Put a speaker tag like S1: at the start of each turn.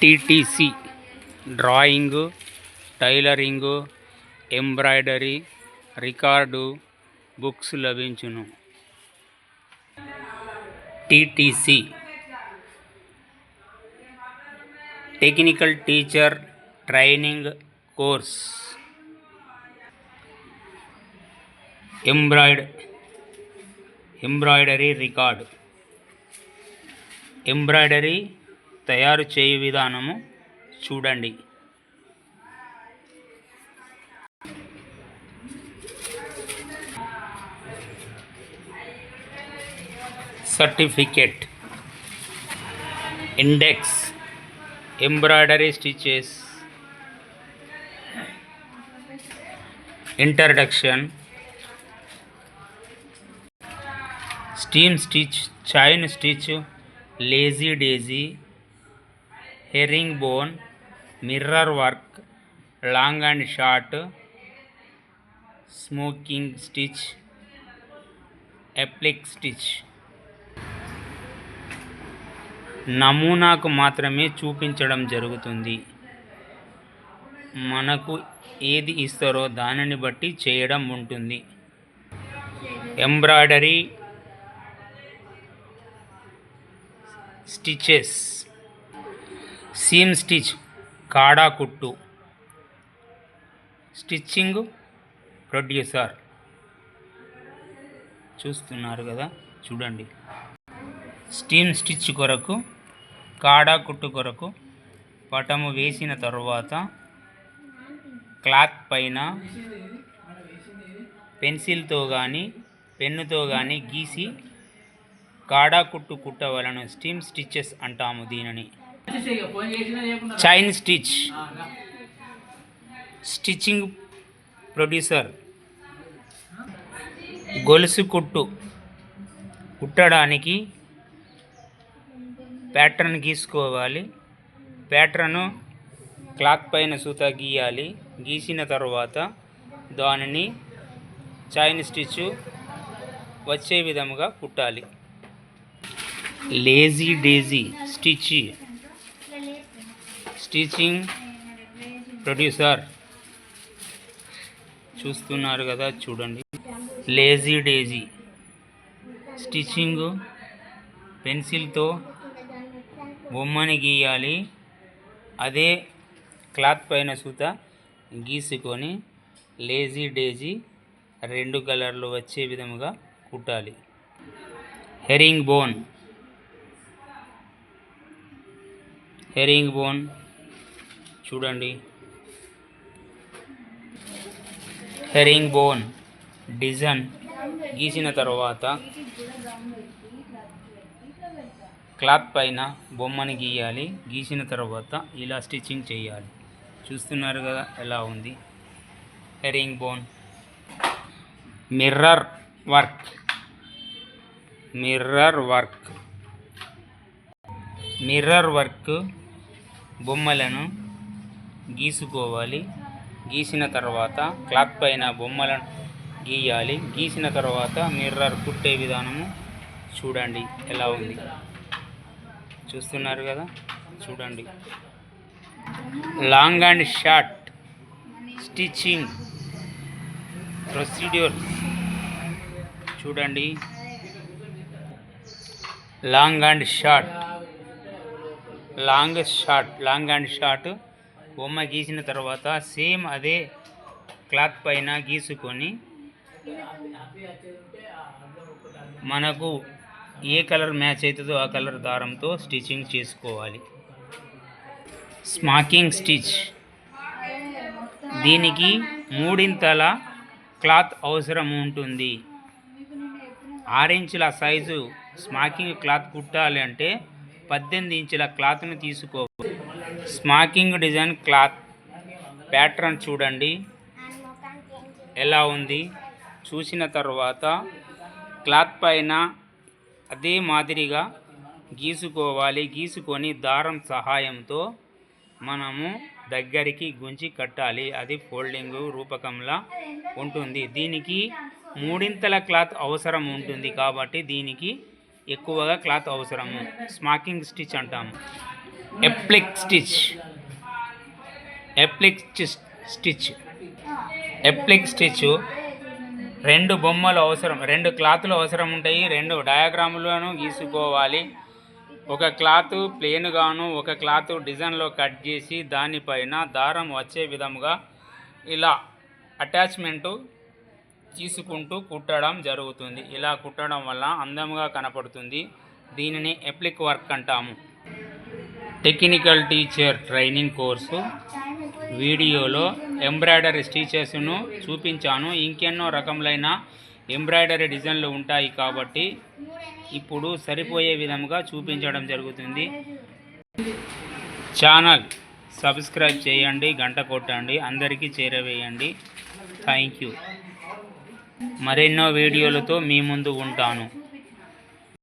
S1: TTC drawing tailoring embroidery record books లభించును. TTC. Technical teacher training course. Embroid embroidery record. Embroidery తయారు చేయు విధానము చూడండి. Certificate. Index. Embroidery stitches introduction. Stem stitch chain stitch lazy daisy. Herringbone mirror work long and short smocking stitch applique stitch. నమూనాకు మాత్రమే చూపించడం జరుగుతుంది. మనకు ఏది ఇస్తారో దానిని బట్టి చేయడం ఉంటుంది. ఎంబ్రాయిడరీ స్టిచెస్ సీమ్ స్టిచ్ కాడా కుట్టు. Stitching procedure. చూస్తున్నారు కదా చూడండి. స్టీమ్ స్టిచ్ కొరకు కాడా కుట్టు కొరకు పటము వేసిన తరువాత క్లాత్ పైన పెన్సిల్తో కానీ పెన్నుతో కానీ గీసి కాడా కుట్టు కుట్టవలను స్టీమ్ స్టిచ్చెస్ అంటాము దీనిని. చైన్ స్టిచ్ స్టిచ్చింగ్ ప్రొడ్యూసర్ గొలుసు కుట్టు. కుట్టడానికి ప్యాటర్న్ గీసుకోవాలి. ప్యాటర్ను క్లాత్ పైన సూత గీయాలి. గీసిన తర్వాత దానిని చైన్ స్టిచ్ వచ్చే విధముగా కుట్టాలి. Lazy daisy stitch stitching procedure చూస్తున్నారు కదా చూడండి. లేజీ డేజీ స్టిచ్చింగ్ పెన్సిల్తో బొమ్మని గీయాలి. అదే క్లాత్ పైన సూత గీసుకొని లేజీ డేజీ రెండు కలర్లు వచ్చే విధముగా కుట్టాలి. హెరింగ్ బోన్ హెరింగ్ బోన్ చూడండి. హెరింగ్ బోన్ డిజైన్ గీసిన తర్వాత క్లాత్ పైన బొమ్మని గీయాలి. గీసిన తర్వాత ఇలా స్టిచ్చింగ్ చేయాలి. చూస్తున్నారు కదా ఎలా ఉంది? Herringbone. Mirror work. Mirror work. Mirror work బొమ్మలను గీసుకోవాలి. గీసిన తర్వాత క్లాత్ పైన బొమ్మలను గీయాలి. గీసిన తర్వాత మిర్రర్ కుట్టే విధానము చూడండి ఎలా ఉంది. చూస్తున్నారు కదా? చూడండి. Long and short stitching procedure. చూడండి. Long and short. Long short long and short బొమ్మ గీసిన తర్వాత సేమ్ అదే క్లాత్ పైన గీసుకొని మనకు ఏ కలర్ మ్యాచ్ అవుతుందో ఆ కలర్ దారంతో స్టిచ్చింగ్ చేసుకోవాలి. Smocking stitch. దీనికి మూడింతల క్లాత్ అవసరం ఉంటుంది. ఆరించుల సైజు స్మాకింగ్ క్లాత్ కుట్టాలి అంటే పద్దెనిమిది ఇంచుల క్లాత్ను తీసుకో స్మాకింగ్ డిజైన్ క్లాత్ ప్యాటర్న్ చూడండి. ఎలా ఉంది? చూసిన తర్వాత క్లాత్ పైన అదే మాదిరిగా గీసుకోవాలి. గీసుకొని దారం సహాయంతో మనము దగ్గరికి గుంచి కట్టాలి. అది ఫోల్డింగ్ రూపకంలా ఉంటుంది. దీనికి మూడింతల క్లాత్ అవసరం ఉంటుంది కాబట్టి దీనికి ఎక్కువగా క్లాత్ అవసరము. స్మాకింగ్ స్టిచ్ అంటాము. Applique stitch applique stitch stitch applique stitch రెండు బొమ్మలు అవసరం. రెండు క్లాతులు అవసరం ఉంటాయి. రెండు డయాగ్రాములను గీసుకోవాలి. ఒక క్లాత్ ప్లెయిన్గాను ఒక క్లాత్ డిజైన్లో కట్ చేసి దానిపైన దారం వచ్చే విధముగా ఇలా అటాచ్మెంటు తీసుకుంటూ కుట్టడం జరుగుతుంది. ఇలా కుట్టడం వల్ల అందంగా కనపడుతుంది. దీనిని ఎప్లిక్ వర్క్ అంటాము. టెక్నికల్ టీచర్ ట్రైనింగ్ కోర్సు వీడియోలో ఎంబ్రాయిడరీ స్టిచెస్ను చూపించాను. ఇంకెన్నో రకములైన ఎంబ్రాయిడరీ డిజైన్లు ఉంటాయి కాబట్టి ఇప్పుడు సరిపోయే విధంగా చూపించడం జరుగుతుంది. ఛానల్ సబ్స్క్రైబ్ చేయండి గంట కొట్టండి అందరికీ చేరవేయండి. Thank you. మరెన్నో వీడియోలతో మీ ముందు ఉంటాను.